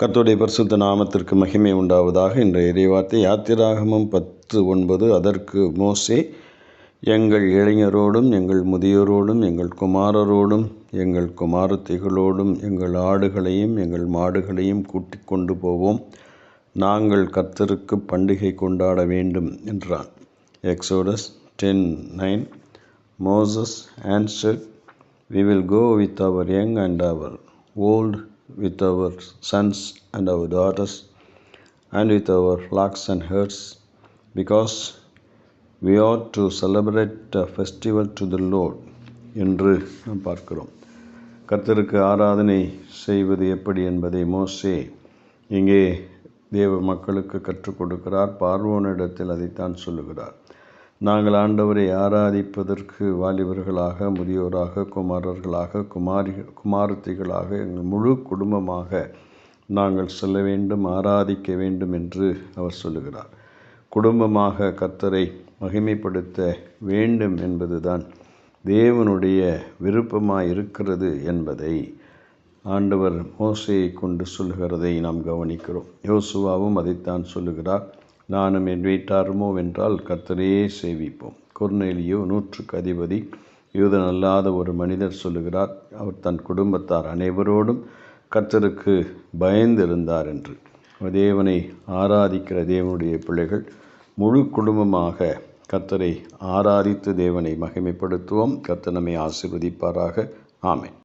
கர்த்தருடைய பரிசுத்த நாமத்திற்கு மகிமை உண்டாவதாக இன்றைய இறைவார்த்தை யாத்திராகமம் பத்து ஒன்பது. அதற்கு மோசே எங்கள் இளைஞரோடும் எங்கள் முதியோரோடும் எங்கள் குமாரரோடும் எங்கள் குமாரத்திகளோடும் எங்கள் ஆடுகளையும் எங்கள் மாடுகளையும் கூட்டிக் கொண்டு போவோம். நாங்கள் கர்த்தருக்கு பண்டிகை கொண்டாட வேண்டும் என்றான். Exodus ten nine. Moses answer we will go with our young and our old with our sons and our daughters and with our flocks and herds because we ought to celebrate a festival to the Lord என்று நாம் பார்க்கிறோம் கர்த்தருக்கு ஆராதனை செய்வது எப்படி என்பதை மோசே இங்கே தேவ மக்களுக்கு கற்றுக் கொடுக்கிறார் பார்வோனிடத்தில் அதைத்தான் சொல்லுகிறார் நாங்கள் ஆண்டவரை ஆராதிப்பதற்கு வாலிபர்களாக முதியோராக குமாரர்களாக குமாரி குமாரத்திகளாக எங்கள் முழு குடும்பமாக நாங்கள் செல்ல வேண்டும் ஆராதிக்க வேண்டும் என்று அவர் சொல்லுகிறார். குடும்பமாக கர்த்தரை மகிமைப்படுத்த வேண்டும் என்பதுதான் தேவனுடைய விருப்பமாக இருக்கிறது என்பதை ஆண்டவர் மோசையை கொண்டு சொல்லுகிறதை நாம் கவனிக்கிறோம். யோசுவாவும் அதைத்தான் சொல்லுகிறார். நானும் என் வீட்டாருமோ வென்றால் கர்த்தரையே சேவிப்போம். கொர்நேலியோ நூற்றுக்கு அதிபதி யூதன் அல்லாத ஒரு மனிதர் சொல்லுகிறார் அவர் தன் குடும்பத்தார் அனைவரோடும் கர்த்தருக்கு பயந்திருந்தார் என்று. தேவனை ஆராதிக்கிற தேவனுடைய பிள்ளைகள் முழு குடும்பமாக கர்த்தரை ஆராதித்து தேவனை மகிமைப்படுத்துவோம். கர்த்தர் நம்மை ஆசீர்வதிப்பாராக. ஆமை